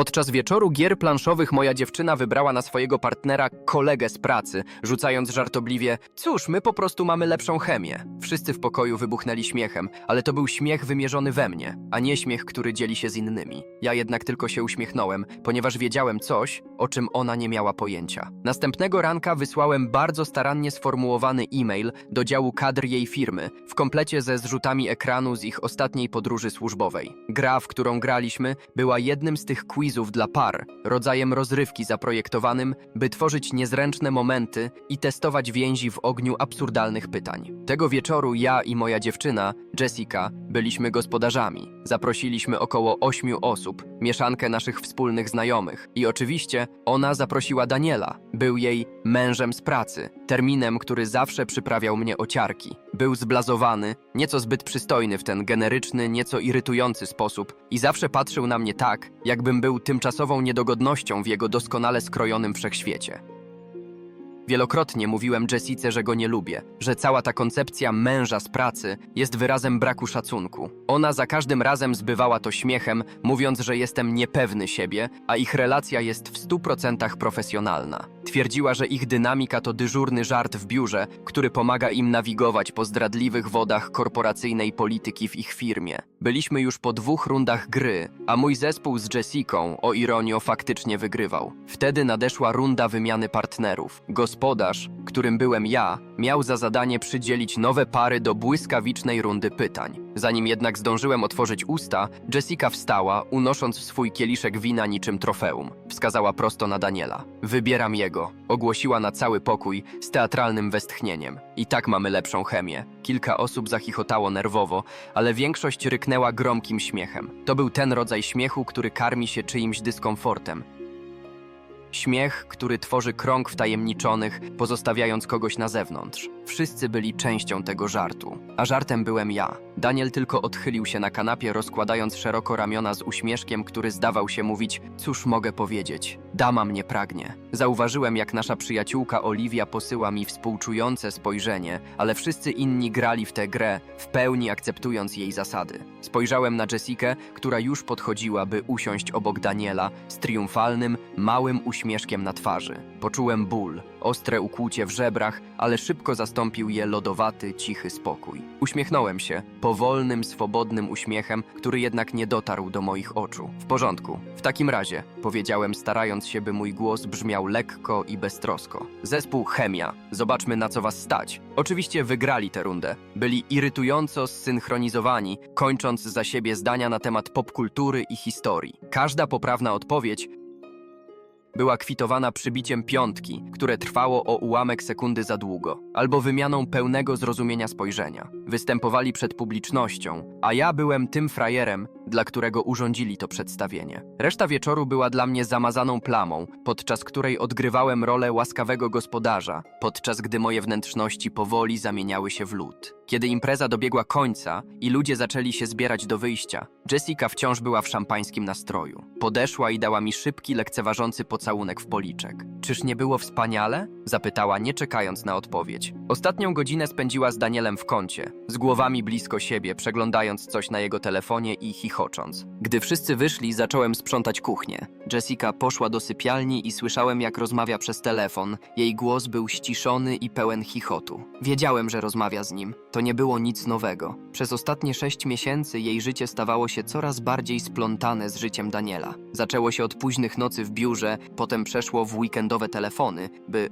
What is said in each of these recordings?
Podczas wieczoru gier planszowych moja dziewczyna wybrała na swojego partnera kolegę z pracy, rzucając żartobliwie: Cóż, my po prostu mamy lepszą chemię. Wszyscy w pokoju wybuchnęli śmiechem, ale to był śmiech wymierzony we mnie, a nie śmiech, który dzieli się z innymi. Ja jednak tylko się uśmiechnąłem, ponieważ wiedziałem coś, o czym ona nie miała pojęcia. Następnego ranka wysłałem bardzo starannie sformułowany e-mail do działu kadr jej firmy, w komplecie ze zrzutami ekranu z ich ostatniej podróży służbowej. Gra, w którą graliśmy, była jednym z tych quizów dla par, rodzajem rozrywki zaprojektowanym, by tworzyć niezręczne momenty i testować więzi w ogniu absurdalnych pytań. Tego wieczoru ja i moja dziewczyna, Jessica, byliśmy gospodarzami. Zaprosiliśmy około ośmiu osób, mieszankę naszych wspólnych znajomych. I oczywiście ona zaprosiła Daniela. Był jej mężem z pracy, terminem, który zawsze przyprawiał mnie ociarki. Był zblazowany, nieco zbyt przystojny w ten generyczny, nieco irytujący sposób i zawsze patrzył na mnie tak, jakbym był tymczasową niedogodnością w jego doskonale skrojonym wszechświecie. Wielokrotnie mówiłem Jessice, że go nie lubię, że cała ta koncepcja męża z pracy jest wyrazem braku szacunku. Ona za każdym razem zbywała to śmiechem, mówiąc, że jestem niepewny siebie, a ich relacja jest w stu procentach profesjonalna. Twierdziła, że ich dynamika to dyżurny żart w biurze, który pomaga im nawigować po zdradliwych wodach korporacyjnej polityki w ich firmie. Byliśmy już po dwóch rundach gry, a mój zespół z Jessicą, o ironio, faktycznie wygrywał. Wtedy nadeszła runda wymiany partnerów. Gospodarz, którym byłem ja, miał za zadanie przydzielić nowe pary do błyskawicznej rundy pytań. Zanim jednak zdążyłem otworzyć usta, Jessica wstała, unosząc swój kieliszek wina niczym trofeum. Wskazała prosto na Daniela. Wybieram jego, ogłosiła na cały pokój z teatralnym westchnieniem. I tak mamy lepszą chemię. Kilka osób zachichotało nerwowo, ale większość ryknęła gromkim śmiechem. To był ten rodzaj śmiechu, który karmi się czyimś dyskomfortem. Śmiech, który tworzy krąg wtajemniczonych, pozostawiając kogoś na zewnątrz. Wszyscy byli częścią tego żartu, a żartem byłem ja. Daniel tylko odchylił się na kanapie, rozkładając szeroko ramiona z uśmieszkiem, który zdawał się mówić: Cóż mogę powiedzieć? Dama mnie pragnie. Zauważyłem, jak nasza przyjaciółka Oliwia posyła mi współczujące spojrzenie, ale wszyscy inni grali w tę grę, w pełni akceptując jej zasady. Spojrzałem na Jessikę, która już podchodziła, by usiąść obok Daniela z triumfalnym, małym uśmieszkiem na twarzy. Poczułem ból, ostre ukłucie w żebrach, ale szybko zastąpił je lodowaty, cichy spokój. Uśmiechnąłem się, powolnym, swobodnym uśmiechem, który jednak nie dotarł do moich oczu. W porządku. W takim razie, powiedziałem, starając się, by mój głos brzmiał lekko i beztrosko. Zespół Chemia. Zobaczmy, na co was stać. Oczywiście wygrali tę rundę. Byli irytująco zsynchronizowani, kończąc za siebie zdania na temat popkultury i historii. Każda poprawna odpowiedź była kwitowana przybiciem piątki, które trwało o ułamek sekundy za długo, albo wymianą pełnego zrozumienia spojrzenia. Występowali przed publicznością, a ja byłem tym frajerem, dla którego urządzili to przedstawienie. Reszta wieczoru była dla mnie zamazaną plamą, podczas której odgrywałem rolę łaskawego gospodarza, podczas gdy moje wnętrzności powoli zamieniały się w lód. Kiedy impreza dobiegła końca i ludzie zaczęli się zbierać do wyjścia, Jessica wciąż była w szampańskim nastroju. Podeszła i dała mi szybki, lekceważący pocałunek w policzek. Czyż nie było wspaniale? Zapytała, nie czekając na odpowiedź. Ostatnią godzinę spędziła z Danielem w kącie, z głowami blisko siebie, przeglądając coś na jego telefonie i chichocząc. Gdy wszyscy wyszli, zacząłem sprzątać kuchnię. Jessica poszła do sypialni i słyszałem, jak rozmawia przez telefon. Jej głos był ściszony i pełen chichotu. Wiedziałem, że rozmawia z nim. To nie było nic nowego. Przez ostatnie sześć miesięcy jej życie stawało się coraz bardziej splątane z życiem Daniela. Zaczęło się od późnych nocy w biurze, potem przeszło w weekendowe telefony, by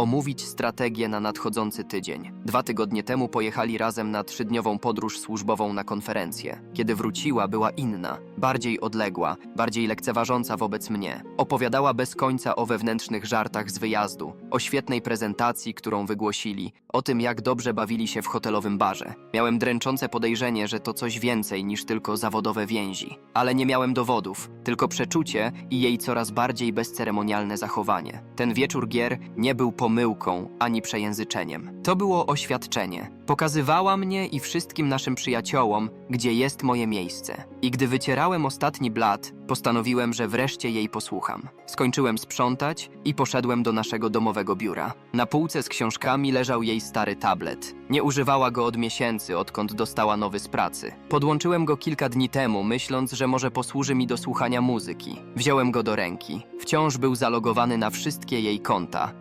omówić strategię na nadchodzący tydzień. Dwa tygodnie temu pojechali razem na trzydniową podróż służbową na konferencję. Kiedy wróciła, była inna, bardziej odległa, bardziej lekceważąca wobec mnie. Opowiadała bez końca o wewnętrznych żartach z wyjazdu, o świetnej prezentacji, którą wygłosili, o tym, jak dobrze bawili się w hotelowym barze. Miałem dręczące podejrzenie, że to coś więcej niż tylko zawodowe więzi. Ale nie miałem dowodów, tylko przeczucie i jej coraz bardziej bezceremonialne zachowanie. Ten wieczór gier nie był pomocny pomyłką ani przejęzyczeniem. To było oświadczenie. Pokazywała mnie i wszystkim naszym przyjaciołom, gdzie jest moje miejsce. I gdy wycierałem ostatni blat, postanowiłem, że wreszcie jej posłucham. Skończyłem sprzątać i poszedłem do naszego domowego biura. Na półce z książkami leżał jej stary tablet. Nie używała go od miesięcy, odkąd dostała nowy z pracy. Podłączyłem go kilka dni temu, myśląc, że może posłuży mi do słuchania muzyki. Wziąłem go do ręki. Wciąż był zalogowany na wszystkie jej konta.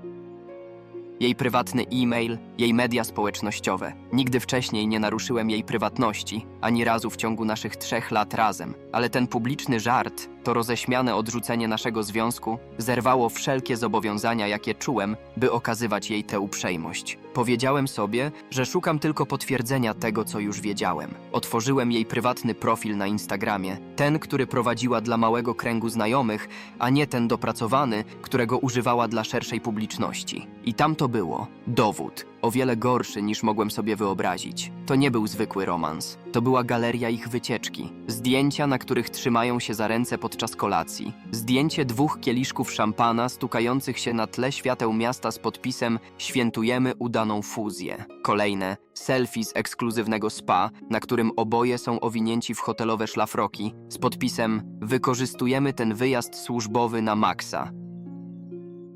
Jej prywatny e-mail, jej media społecznościowe. Nigdy wcześniej nie naruszyłem jej prywatności, ani razu w ciągu naszych trzech lat razem. Ale ten publiczny żart, to roześmiane odrzucenie naszego związku, zerwało wszelkie zobowiązania, jakie czułem, by okazywać jej tę uprzejmość. Powiedziałem sobie, że szukam tylko potwierdzenia tego, co już wiedziałem. Otworzyłem jej prywatny profil na Instagramie, ten, który prowadziła dla małego kręgu znajomych, a nie ten dopracowany, którego używała dla szerszej publiczności. I tam to było dowód, o wiele gorszy niż mogłem sobie wyobrazić. To nie był zwykły romans, to była galeria ich wycieczki. Zdjęcia, na których trzymają się za ręce podczas kolacji. Zdjęcie dwóch kieliszków szampana stukających się na tle świateł miasta z podpisem Świętujemy udaną fuzję. Kolejne selfie z ekskluzywnego spa, na którym oboje są owinięci w hotelowe szlafroki z podpisem Wykorzystujemy ten wyjazd służbowy na maksa.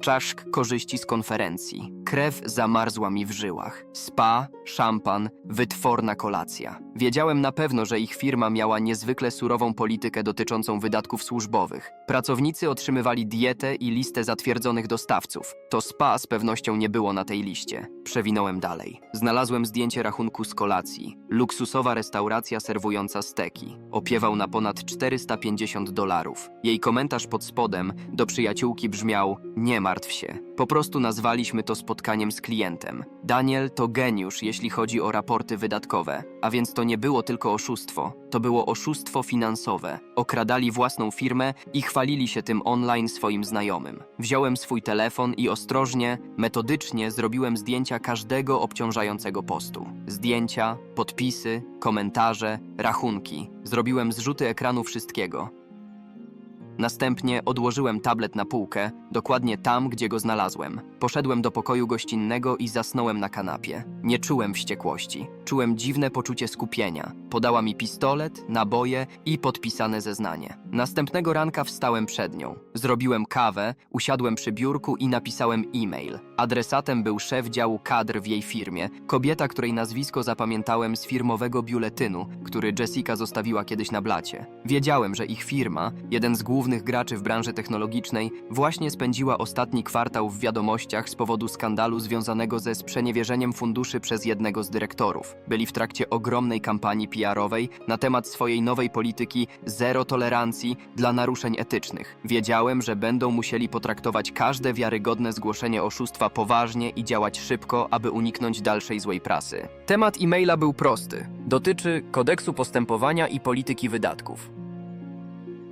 Czaszk korzyści z konferencji. Krew zamarzła mi w żyłach. Spa, szampan, wytworna kolacja. Wiedziałem na pewno, że ich firma miała niezwykle surową politykę dotyczącą wydatków służbowych. Pracownicy otrzymywali dietę i listę zatwierdzonych dostawców. To spa z pewnością nie było na tej liście. Przewinąłem dalej. Znalazłem zdjęcie rachunku z kolacji. Luksusowa restauracja serwująca steki. Opiewał na ponad 450 dolarów. Jej komentarz pod spodem do przyjaciółki brzmiał: Nie martw się. Po prostu nazwaliśmy to spotkaniem z klientem. Daniel to geniusz, jeśli chodzi o raporty wydatkowe, a więc to nie było tylko oszustwo, to było oszustwo finansowe. Okradali własną firmę i chwalili się tym online swoim znajomym. Wziąłem swój telefon i ostrożnie, metodycznie zrobiłem zdjęcia każdego obciążającego postu. Zdjęcia, podpisy, komentarze, rachunki. Zrobiłem zrzuty ekranu wszystkiego. Następnie odłożyłem tablet na półkę, dokładnie tam, gdzie go znalazłem. Poszedłem do pokoju gościnnego i zasnąłem na kanapie. Nie czułem wściekłości. Czułem dziwne poczucie skupienia. Podała mi pistolet, naboje i podpisane zeznanie. Następnego ranka wstałem przed nią. Zrobiłem kawę, usiadłem przy biurku i napisałem e-mail. Adresatem był szef działu kadr w jej firmie, kobieta, której nazwisko zapamiętałem z firmowego biuletynu, który Jessica zostawiła kiedyś na blacie. Wiedziałem, że ich firma, jeden z głównych graczy w branży technologicznej, właśnie spędziła ostatni kwartał w wiadomościach z powodu skandalu związanego ze sprzeniewierzeniem funduszy przez jednego z dyrektorów. Byli w trakcie ogromnej kampanii PR-owej na temat swojej nowej polityki zero tolerancji dla naruszeń etycznych. Wiedziałem, że będą musieli potraktować każde wiarygodne zgłoszenie oszustwa poważnie i działać szybko, aby uniknąć dalszej złej prasy. Temat e-maila był prosty. Dotyczy kodeksu postępowania i polityki wydatków.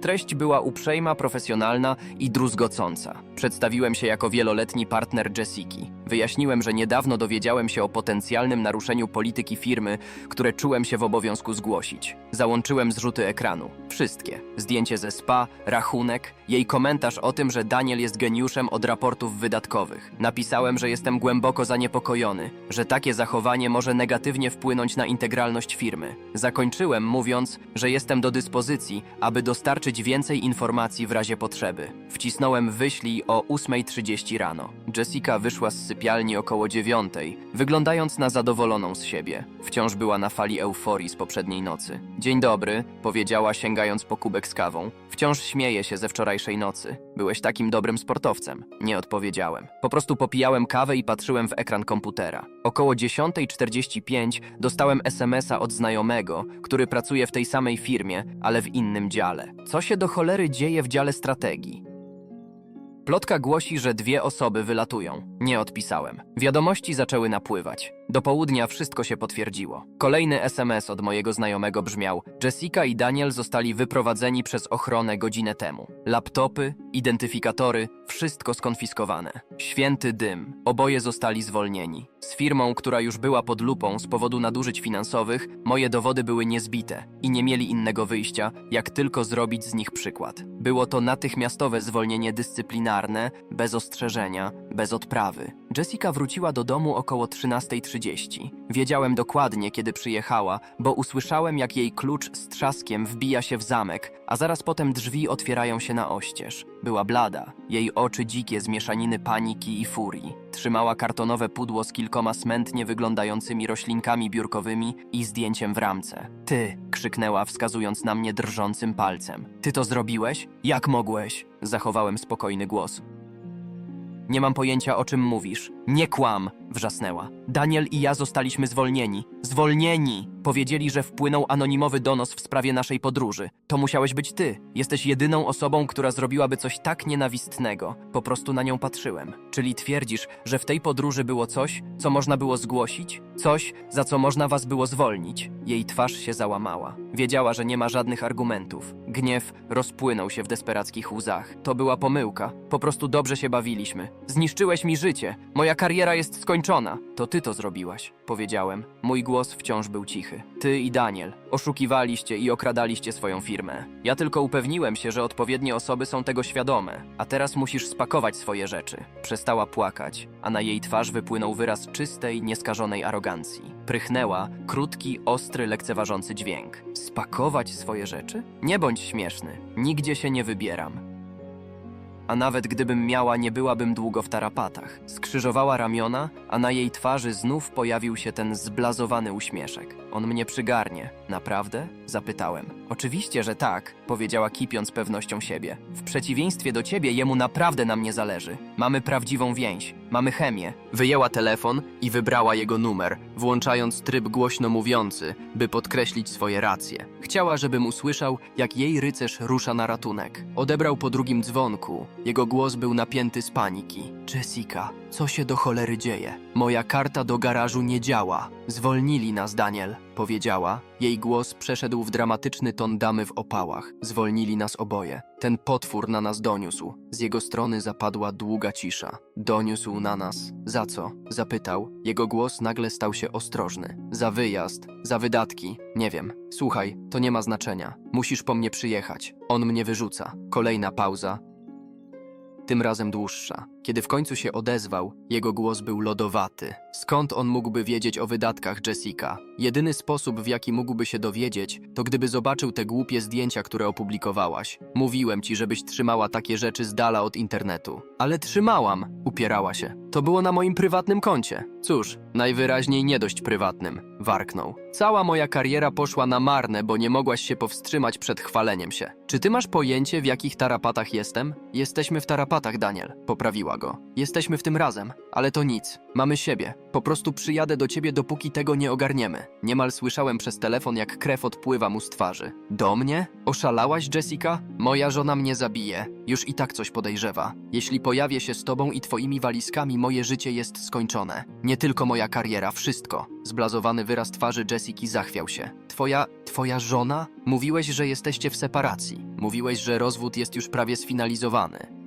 Treść była uprzejma, profesjonalna i druzgocąca. Przedstawiłem się jako wieloletni partner Jessiki. Wyjaśniłem, że niedawno dowiedziałem się o potencjalnym naruszeniu polityki firmy, które czułem się w obowiązku zgłosić. Załączyłem zrzuty ekranu. Wszystkie. Zdjęcie ze spa, rachunek, jej komentarz o tym, że Daniel jest geniuszem od raportów wydatkowych. Napisałem, że jestem głęboko zaniepokojony, że takie zachowanie może negatywnie wpłynąć na integralność firmy. Zakończyłem mówiąc, że jestem do dyspozycji, aby dostarczyć więcej informacji w razie potrzeby. Wcisnąłem wyślij o 8.30 rano. Jessica wyszła z sypialni około 9.00, wyglądając na zadowoloną z siebie. Wciąż była na fali euforii z poprzedniej nocy. Dzień dobry, powiedziała sięgając po kubek z kawą. Wciąż śmieję się ze wczorajszej nocy. Byłeś takim dobrym sportowcem. Nie odpowiedziałem. Po prostu popijałem kawę i patrzyłem w ekran komputera. Około 10.45 dostałem SMS-a od znajomego, który pracuje w tej samej firmie, ale w innym dziale. Co się do cholery dzieje w dziale strategii? Plotka głosi, że dwie osoby wylatują. Nie odpisałem. Wiadomości zaczęły napływać. Do południa wszystko się potwierdziło. Kolejny SMS od mojego znajomego brzmiał: Jessica i Daniel zostali wyprowadzeni przez ochronę godzinę temu. Laptopy, identyfikatory, wszystko skonfiskowane. Święty dym. Oboje zostali zwolnieni. Z firmą, która już była pod lupą z powodu nadużyć finansowych, moje dowody były niezbite i nie mieli innego wyjścia, jak tylko zrobić z nich przykład. Było to natychmiastowe zwolnienie dyscyplinarne, bez ostrzeżenia, bez odprawy. Jessica wróciła do domu około 13.30. Wiedziałem dokładnie, kiedy przyjechała, bo usłyszałem, jak jej klucz z trzaskiem wbija się w zamek, a zaraz potem drzwi otwierają się na oścież. Była blada, jej oczy dzikie z mieszaniny paniki i furii. Trzymała kartonowe pudło z kilkoma smętnie wyglądającymi roślinkami biurkowymi i zdjęciem w ramce. Ty! krzyknęła, wskazując na mnie drżącym palcem. Ty to zrobiłeś? Jak mogłeś? Zachowałem spokojny głos. Nie mam pojęcia, o czym mówisz. Nie kłam! Wrzasnęła. Daniel i ja zostaliśmy zwolnieni. Zwolnieni! Powiedzieli, że wpłynął anonimowy donos w sprawie naszej podróży. To musiałeś być ty. Jesteś jedyną osobą, która zrobiłaby coś tak nienawistnego. Po prostu na nią patrzyłem. Czyli twierdzisz, że w tej podróży było coś, co można było zgłosić? Coś, za co można was było zwolnić? Jej twarz się załamała. Wiedziała, że nie ma żadnych argumentów. Gniew rozpłynął się w desperackich łzach. To była pomyłka. Po prostu dobrze się bawiliśmy. Zniszczyłeś mi życie. Moja kariera jest skończona. To ty to zrobiłaś, powiedziałem. Mój głos wciąż był cichy. Ty i Daniel oszukiwaliście i okradaliście swoją firmę. Ja tylko upewniłem się, że odpowiednie osoby są tego świadome. A teraz musisz spakować swoje rzeczy. Przestała płakać, a na jej twarz wypłynął wyraz czystej, nieskażonej arogancji. Prychnęła krótki, ostry, lekceważący dźwięk. Spakować swoje rzeczy? Nie bądź śmieszny. Nigdzie się nie wybieram. A nawet gdybym miała, nie byłabym długo w tarapatach. Skrzyżowała ramiona, a na jej twarzy znów pojawił się ten zblazowany uśmieszek. On mnie przygarnie. Naprawdę? Zapytałem. Oczywiście, że tak, powiedziała kipiąc pewnością siebie. W przeciwieństwie do ciebie, jemu naprawdę na mnie zależy. Mamy prawdziwą więź. Mamy chemię. Wyjęła telefon i wybrała jego numer, włączając tryb głośno mówiący, by podkreślić swoje racje. Chciała, żebym usłyszał, jak jej rycerz rusza na ratunek. Odebrał po drugim dzwonku. Jego głos był napięty z paniki. Jessica, co się do cholery dzieje? Moja karta do garażu nie działa. Zwolnili nas, Daniel, powiedziała. Jej głos przeszedł w dramatyczny ton damy w opałach. Zwolnili nas oboje. Ten potwór na nas doniósł. Z jego strony zapadła długa cisza. Doniósł na nas. Za co? Zapytał. Jego głos nagle stał się ostrożny. Za wyjazd, za wydatki. Nie wiem. Słuchaj, to nie ma znaczenia. Musisz po mnie przyjechać. On mnie wyrzuca. Kolejna pauza. Tym razem dłuższa. Kiedy w końcu się odezwał, jego głos był lodowaty. Skąd on mógłby wiedzieć o wydatkach Jessica? Jedyny sposób, w jaki mógłby się dowiedzieć, to gdyby zobaczył te głupie zdjęcia, które opublikowałaś. Mówiłem ci, żebyś trzymała takie rzeczy z dala od internetu. Ale trzymałam, upierała się. To było na moim prywatnym koncie. Cóż, najwyraźniej nie dość prywatnym, warknął. Cała moja kariera poszła na marne, bo nie mogłaś się powstrzymać przed chwaleniem się. Czy ty masz pojęcie, w jakich tarapatach jestem? Jesteśmy w tarapatach, Daniel, poprawiła go. Jesteśmy w tym razem, ale to nic. Mamy siebie. Po prostu przyjadę do ciebie, dopóki tego nie ogarniemy. Niemal słyszałem przez telefon, jak krew odpływa mu z twarzy. Do mnie? Oszalałaś, Jessica? Moja żona mnie zabije. Już i tak coś podejrzewa. Jeśli pojawię się z tobą i twoimi walizkami, moje życie jest skończone. Nie tylko moja kariera, wszystko. Zblazowany wyraz twarzy Jessiki zachwiał się. Twoja, twoja żona? Mówiłeś, że jesteście w separacji. Mówiłeś, że rozwód jest już prawie sfinalizowany.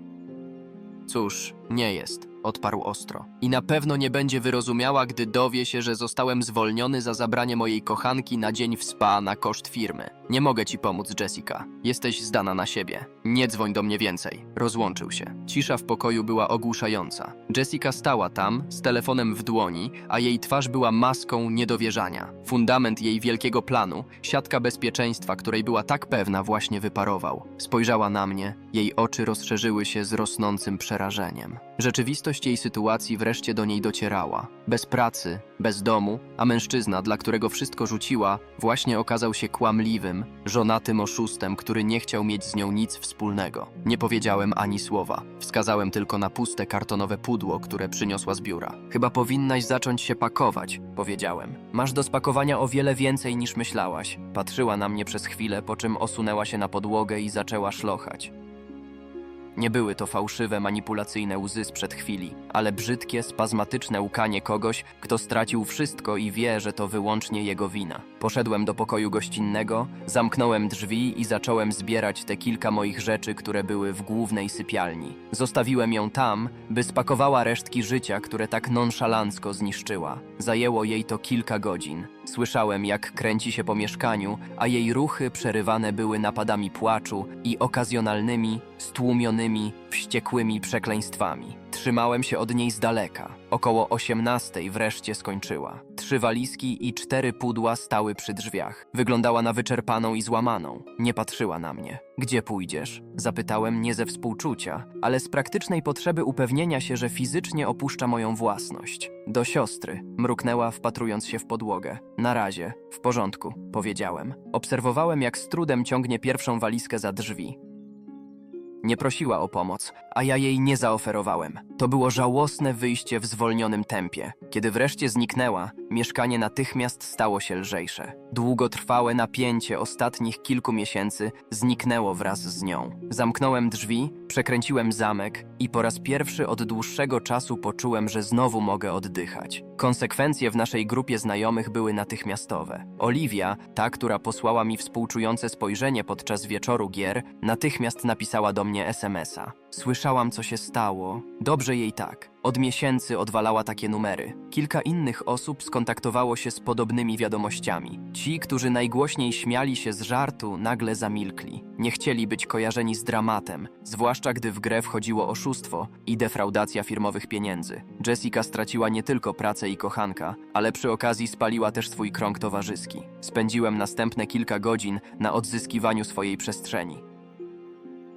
Cóż, nie jest, odparł ostro. I na pewno nie będzie wyrozumiała, gdy dowie się, że zostałem zwolniony za zabranie mojej kochanki na dzień w spa na koszt firmy. Nie mogę ci pomóc, Jessica. Jesteś zdana na siebie. Nie dzwoń do mnie więcej. Rozłączył się. Cisza w pokoju była ogłuszająca. Jessica stała tam, z telefonem w dłoni, a jej twarz była maską niedowierzania. Fundament jej wielkiego planu, siatka bezpieczeństwa, której była tak pewna, właśnie wyparował. Spojrzała na mnie, jej oczy rozszerzyły się z rosnącym przerażeniem. Rzeczywistość jej sytuacji wreszcie do niej docierała. Bez pracy, bez domu, a mężczyzna, dla którego wszystko rzuciła, właśnie okazał się kłamliwym, żonatym oszustem, który nie chciał mieć z nią nic wspólnego. Nie powiedziałem ani słowa. Wskazałem tylko na puste kartonowe pudło, które przyniosła z biura. Chyba powinnaś zacząć się pakować, powiedziałem. Masz do spakowania o wiele więcej niż myślałaś. Patrzyła na mnie przez chwilę, po czym osunęła się na podłogę i zaczęła szlochać. Nie były to fałszywe, manipulacyjne łzy sprzed chwili, ale brzydkie, spazmatyczne łkanie kogoś, kto stracił wszystko i wie, że to wyłącznie jego wina. Poszedłem do pokoju gościnnego, zamknąłem drzwi i zacząłem zbierać te kilka moich rzeczy, które były w głównej sypialni. Zostawiłem ją tam, by spakowała resztki życia, które tak nonszalancko zniszczyła. Zajęło jej to kilka godzin. Słyszałem, jak kręci się po mieszkaniu, a jej ruchy przerywane były napadami płaczu i okazjonalnymi, stłumionymi, wściekłymi przekleństwami. Trzymałem się od niej z daleka. Około 18 wreszcie skończyła. Trzy walizki i cztery pudła stały przy drzwiach. Wyglądała na wyczerpaną i złamaną. Nie patrzyła na mnie. Gdzie pójdziesz? Zapytałem nie ze współczucia, ale z praktycznej potrzeby upewnienia się, że fizycznie opuszcza moją własność. Do siostry. Mruknęła, wpatrując się w podłogę. Na razie. W porządku, powiedziałem. Obserwowałem, jak z trudem ciągnie pierwszą walizkę za drzwi. Nie prosiła o pomoc, a ja jej nie zaoferowałem. To było żałosne wyjście w zwolnionym tempie. Kiedy wreszcie zniknęła, mieszkanie natychmiast stało się lżejsze. Długotrwałe napięcie ostatnich kilku miesięcy zniknęło wraz z nią. Zamknąłem drzwi, przekręciłem zamek i po raz pierwszy od dłuższego czasu poczułem, że znowu mogę oddychać. Konsekwencje w naszej grupie znajomych były natychmiastowe. Oliwia, ta, która posłała mi współczujące spojrzenie podczas wieczoru gier, natychmiast napisała do mnie SMS-a. Słyszałam, co się stało. Dobrze jej tak. Od miesięcy odwalała takie numery. Kilka innych osób skontaktowało się z podobnymi wiadomościami. Ci, którzy najgłośniej śmiali się z żartu, nagle zamilkli. Nie chcieli być kojarzeni z dramatem, zwłaszcza gdy w grę wchodziło oszustwo i defraudacja firmowych pieniędzy. Jessica straciła nie tylko pracę i kochanka, ale przy okazji spaliła też swój krąg towarzyski. Spędziłem następne kilka godzin na odzyskiwaniu swojej przestrzeni.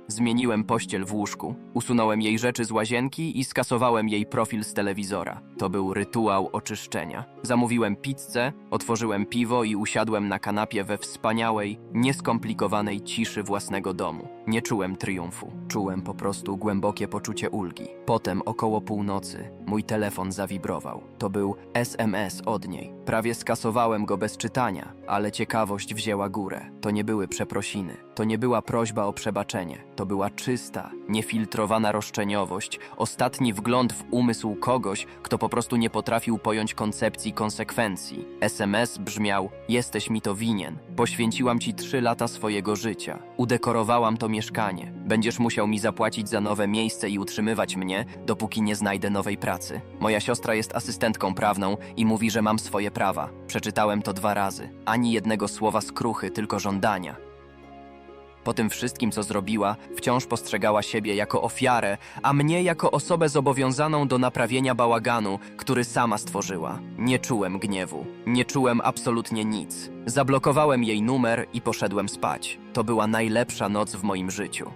Zmieniłem pościel w łóżku, usunąłem jej rzeczy z łazienki i skasowałem jej profil z telewizora. To był rytuał oczyszczenia. Zamówiłem pizzę, otworzyłem piwo i usiadłem na kanapie we wspaniałej, nieskomplikowanej ciszy własnego domu. Nie czułem triumfu, czułem po prostu głębokie poczucie ulgi. Potem około północy mój telefon zawibrował. To był SMS od niej. Prawie skasowałem go bez czytania, ale ciekawość wzięła górę. To nie były przeprosiny, to nie była prośba o przebaczenie. To była czysta, niefiltrowana roszczeniowość, ostatni wgląd w umysł kogoś, kto po prostu nie potrafił pojąć koncepcji konsekwencji. SMS brzmiał: Jesteś mi to winien. Poświęciłam ci trzy lata swojego życia. Udekorowałam to mieszkanie. Będziesz musiał mi zapłacić za nowe miejsce i utrzymywać mnie, dopóki nie znajdę nowej pracy. Moja siostra jest asystentką prawną i mówi, że mam swoje prawa. Przeczytałem to dwa razy. Ani jednego słowa skruchy, tylko żądania. Po tym wszystkim, co zrobiła, wciąż postrzegała siebie jako ofiarę, a mnie jako osobę zobowiązaną do naprawienia bałaganu, który sama stworzyła. Nie czułem gniewu, nie czułem absolutnie nic. Zablokowałem jej numer i poszedłem spać. To była najlepsza noc w moim życiu.